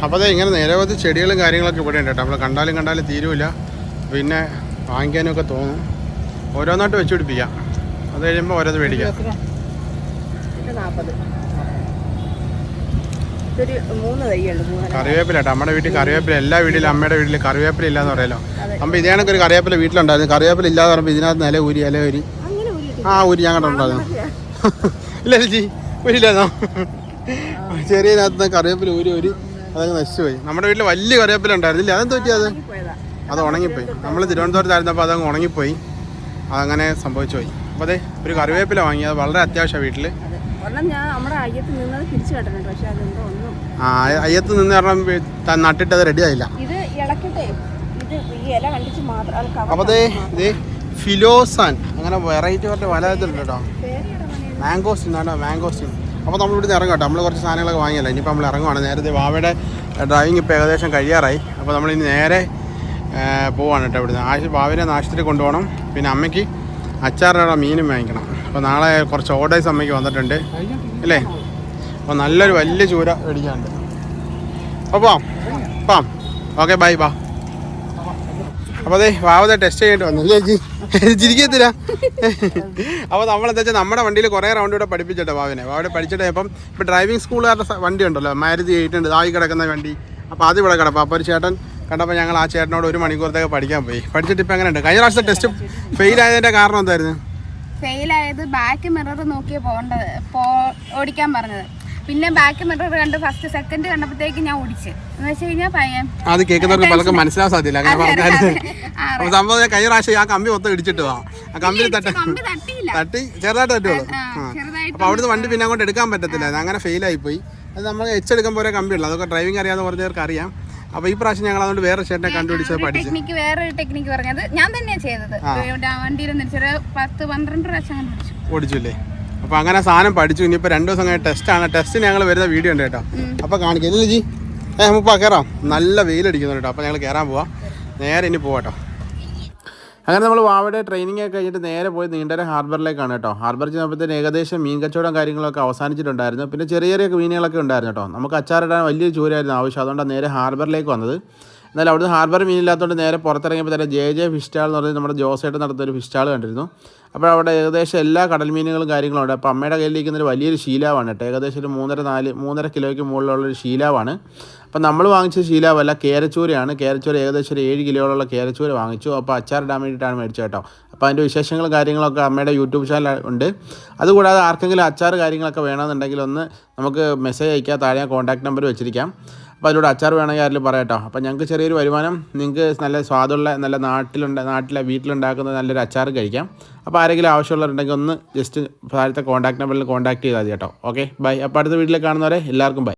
അപ്പോൾ അതെ ഇങ്ങനെ നിരവധി ചെടികളും കാര്യങ്ങളൊക്കെ ഇവിടെ ഉണ്ട് കേട്ടോ. നമ്മൾ കണ്ടാലും കണ്ടാലും തീരുമില്ല പിന്നെ വാങ്ങിക്കാനും ഒക്കെ തോന്നും. ഓരോന്നായിട്ട് വെച്ച് പിടിപ്പിക്കാം അത് കഴിയുമ്പോൾ ഓരോന്ന് മേടിക്കാം. മൂന്ന് തൈയുണ്ട് കറിവേപ്പില കേട്ടോ നമ്മുടെ വീട്ടിൽ കറിവേപ്പില എല്ലാ വീട്ടിലും അമ്മയുടെ വീട്ടിൽ കറിവേപ്പില ഇല്ലാന്ന് പറയാലോ? അപ്പൊ ഇതേ കണക്ക് ഒരു കറിവേപ്പില വീട്ടിലുണ്ടായിരുന്നു. കറിവേപ്പില ഇല്ലാന്ന് പറയുമ്പോൾ ഇതിനകത്ത് നില ഊരി ഇല ഊരി. ആ ഊരി ഞാൻ കണ്ടിട്ടുണ്ടായിരുന്നു. ഇല്ല ചേച്ചി ഊരില്ലാന്നോ ചെറിയതിനകത്ത് കറിവേപ്പില ഊരി ഊരി അതങ്ങ് നശിച്ചുപോയി. നമ്മുടെ വീട്ടിൽ വലിയ കറിവേപ്പില ഉണ്ടായിരുന്നില്ല അതെന്ത് പറ്റിയത്? അത് ഉണങ്ങിപ്പോയി. നമ്മൾ തിരുവനന്തപുരത്തായിരുന്നപ്പോൾ അതങ്ങ് ഉണങ്ങിപ്പോയി. അതങ്ങനെ സംഭവിച്ചു പോയി അപ്പോൾ അതെ ഒരു കറിവേപ്പില വാങ്ങി. അത് വളരെ അത്യാവശ്യമാണ് വീട്ടിൽ അതെ ഒരെണ്ണം ഞാൻ നമ്മുടെ അയ്യത്ത് നിന്നത് തിരിച്ചു കെട്ടുന്നുണ്ട് പക്ഷെ അതെന്തോ ഒന്നും. ആ അയ്യത്ത് നിന്ന് കാരണം നട്ടിട്ട് അത് റെഡി ആയില്ല. ഇത് ഇളക്കട്ടെ. ഇത് ഈ ഇല കണ്ടിച്ച് മാത്രം അത് cover അപ്പോൾ അതെ ഇത് ഫിലോസാൻ. അങ്ങനെ വെറൈറ്റി പറഞ്ഞ പല ഇതിലുണ്ട് കേട്ടോ. മാംഗോസ്റ്റിൻ ആണോ മാംഗോസ്റ്റിൻ അപ്പോൾ നമ്മൾ ഇവിടുന്ന് ഇറങ്ങാം കേട്ടോ. നമ്മൾ കുറച്ച് സാധനങ്ങളൊക്കെ വാങ്ങിയല്ലോ? ഇനിയിപ്പോൾ നമ്മൾ ഇറങ്ങുവാണ്. നേരത്തെ വാവയുടെ ഡ്രൈവിംഗ് ഇപ്പോൾ ഏകദേശം കഴിയാറായി. അപ്പോൾ നമ്മൾ ഇനി നേരെ പോവാണ് കേട്ടോ ഇവിടുന്ന്. ആശു വാവിനെ നാശത്തിൽ കൊണ്ടുപോകണം. പിന്നെ അമ്മയ്ക്ക് അച്ചാറുള്ള മീനും വാങ്ങിക്കണം. അപ്പോൾ നാളെ കുറച്ച് ഓർഡേഴ്സ് അമ്മയ്ക്ക് വന്നിട്ടുണ്ട്. അല്ലേ? അപ്പോൾ നല്ലൊരു വലിയ ചൂര മേടിക്കാനുണ്ട്. അപ്പോൾ പാം ഓക്കെ ബൈ ബാ അപ്പോൾ അതെ വാവതെ ടെസ്റ്റ് ചെയ്തിട്ട് വന്നു. ചേച്ചി ചിരിക്കത്തില്ല. അപ്പോൾ നമ്മളെന്താ വെച്ചാൽ നമ്മുടെ വണ്ടിയിൽ കുറേ റൗണ്ട് ഇവിടെ പഠിപ്പിച്ചിട്ട് വാവിനെ. വാവിടെ പഠിച്ചിട്ട് ഇപ്പം ഇപ്പം ഡ്രൈവിംഗ് സ്കൂളുകാരുടെ വണ്ടി ഉണ്ടല്ലോ. മാരുതി എയ്റ്റ് ഉണ്ട്. ആയി കിടക്കുന്ന വണ്ടി. അപ്പോൾ അത് ഇവിടെ കിടപ്പം അപ്പോൾ ഒരു ചേട്ടൻ കണ്ടപ്പോൾ ഞങ്ങൾ ആ ചേട്ടനോട് ഒരു മണിക്കൂറത്തേക്ക് പഠിക്കാൻ പോയി. പഠിച്ചിട്ട് ഇപ്പം എങ്ങനെയുണ്ട്? കഴിഞ്ഞ പ്രാവശ്യത്തെ ടെസ്റ്റ് ഫെയിൽ ആയതിന്റെ കാരണം എന്തായിരുന്നു? ഫെയിലായത് ബാക്ക് മിറർ നോക്കി പോകേണ്ടത് പോ ഓടിക്കാൻ പറഞ്ഞത്. പിന്നെ ബാക്ക് മിറർ കണ്ട് ഫസ്റ്റ് സെക്കൻഡ് കണ്ടപ്പോഴത്തേക്ക് ഞാൻ ഓടിച്ച്. എന്ന് വെച്ച് കഴിഞ്ഞാൽ അത് കേൾക്കുന്നവർക്ക് പലർക്കും മനസ്സിലാൻ സാധ്യല്ല അങ്ങനെ സംഭവം കഴിഞ്ഞ പ്രാവശ്യം ആ കമ്പി മൊത്തം ഇടിച്ചിട്ട് ആ കമ്പി തട്ടി തട്ടി ചെറുതായിട്ട് തട്ടുള്ളൂ അപ്പൊ അവിടുന്ന് വണ്ടി പിന്നെ അങ്ങോട്ട് എടുക്കാൻ പറ്റത്തില്ല. അങ്ങനെ ഫെയിലായി പോയി. അത് നമ്മൾ എച്ച് എച്ചെടുക്കാൻ കമ്പി ഉള്ളൂ അതൊക്കെ ഡ്രൈവിംഗ് അറിയാതെ പറഞ്ഞവർക്ക് അറിയാം അപ്പോൾ ഈ പ്രാവശ്യം ഞങ്ങൾ അതുകൊണ്ട് വേറെ ചേട്ടനെ കണ്ടുപിടിച്ചത് പഠിച്ചു. ടെക്നിക്ക് ഒരു ടെക്നിക്ക് പറഞ്ഞത്. ഞാൻ തന്നെയാണ് ചെയ്തത്. വണ്ടിയിൽ പത്ത് പന്ത്രണ്ട് പ്രാവശ്യം അങ്ങനെ പിടിച്ചു ഓടിച്ചില്ലേ? അപ്പോൾ അങ്ങനെ സാധനം പഠിച്ചു. ഇനിയിപ്പോ രണ്ടു ദിവസം കഴിഞ്ഞ ടെസ്റ്റ് ആണ്. ടെസ്റ്റ് ഞങ്ങൾ വരുന്ന വീഡിയോ ഉണ്ട് കേട്ടോ. അപ്പൊ കാണിക്കാം. ജി? ഏ മുപ്പാ കയറാം നല്ല വെയിലടിക്കുന്നുണ്ട് കേട്ടോ. അപ്പൊ ഞങ്ങൾ കയറാൻ പോവാം. നേരെ ഇനി പോവാട്ടോ അങ്ങനെ നമ്മൾ വാവയുടെ ട്രെയിനിങ് ഒക്കെ കഴിഞ്ഞിട്ട് നേരെ പോയി നീണ്ടര ഹാർബറിലേക്കാണ് കേട്ടോ. ഹാർബർ ചെന്നപ്പോഴത്തേന് ഏകദേശം മീൻ കച്ചവടം കാര്യങ്ങളൊക്കെ അവസാനിച്ചിട്ടുണ്ടായിരുന്നു. പിന്നെ ചെറിയ ചെറിയ മീനുകളൊക്കെ ഉണ്ടായിരുന്നു കേട്ടോ. നമുക്ക് അച്ചാറിടാൻ വലിയൊരു ചൂരായിരുന്നു ആവശ്യം. അതുകൊണ്ടാണ് നേരെ ഹാർബറിലേക്ക് വന്നത്. എന്നാലും അവിടുന്ന് ഹാർബർ മീനില്ലാത്തതുകൊണ്ട് നേരെ പുറത്തിറങ്ങിയപ്പോൾ തന്നെ ജെ ജെ ഫിഷ് സ്റ്റാൾ എന്ന് പറഞ്ഞാൽ നമ്മുടെ ജോസേട്ട് നടത്തിയൊരു ഫിഷ് സ്റ്റാൾ കണ്ടിരുന്നു. അപ്പോൾ അവിടെ ഏകദേശം എല്ലാ കടൽ മീനുകളും കാര്യങ്ങളും ഉണ്ട്. അപ്പോൾ അമ്മയുടെ കയ്യിലിരിക്കുന്ന ഒരു വലിയൊരു ശീലാവാണ് കേട്ടോ. ഏകദേശം ഒരു മൂന്നര നാല് മൂന്നര കിലോയ്ക്ക് മുകളിലുള്ളൊരു ശീലാവാണ്. അപ്പോൾ നമ്മൾ വാങ്ങിച്ച ശീലാവല്ല കേരച്ചൂരയാണ്. കേരച്ചൂര ഏകദേശം ഒരു ഏഴ് കിലോയുള്ള കേരച്ചൂര വാങ്ങിച്ചു. അപ്പോൾ അച്ചാറിടാൻ വേണ്ടിയിട്ടാണ് മേടിച്ചത് കേട്ടോ. അപ്പോൾ അതിന്റെ വിശേഷങ്ങളും കാര്യങ്ങളൊക്കെ അമ്മയുടെ യൂട്യൂബ് ചാനൽ ഉണ്ട്. അതുകൂടാതെ ആർക്കെങ്കിലും അച്ചാർ കാര്യങ്ങളൊക്കെ വേണമെന്നുണ്ടെങ്കിൽ ഒന്ന് നമുക്ക് മെസ്സേജ് അയക്കാം. താഴെ കോൺടാക്ട് നമ്പർ വെച്ചിരിക്കാം. അപ്പോൾ അതിലൂടെ അച്ചാർ വേണമെങ്കിൽ ആരെങ്കിലും പറയട്ടോ. അപ്പോൾ ഞങ്ങൾക്ക് ചെറിയൊരു വരുമാനം നിങ്ങൾക്ക് നല്ല സ്വാദുള്ള നല്ല നാട്ടിലുണ്ട് നാട്ടിലെ വീട്ടിലുണ്ടാക്കുന്ന നല്ലൊരു അച്ചാർ കഴിക്കാം. അപ്പോൾ ആരെങ്കിലും ആവശ്യമുള്ളവരുണ്ടെങ്കിൽ ഒന്ന് ജസ്റ്റ് താഴത്തെ കോൺടാക്ട് നമ്പറിൽ കോൺടാക്ട് ചെയ്താൽ മതി കേട്ടോ. ഓക്കെ ബൈ അപ്പോൾ അടുത്ത വീട്ടിൽ കാണുന്നവരെ എല്ലാവർക്കും ബൈ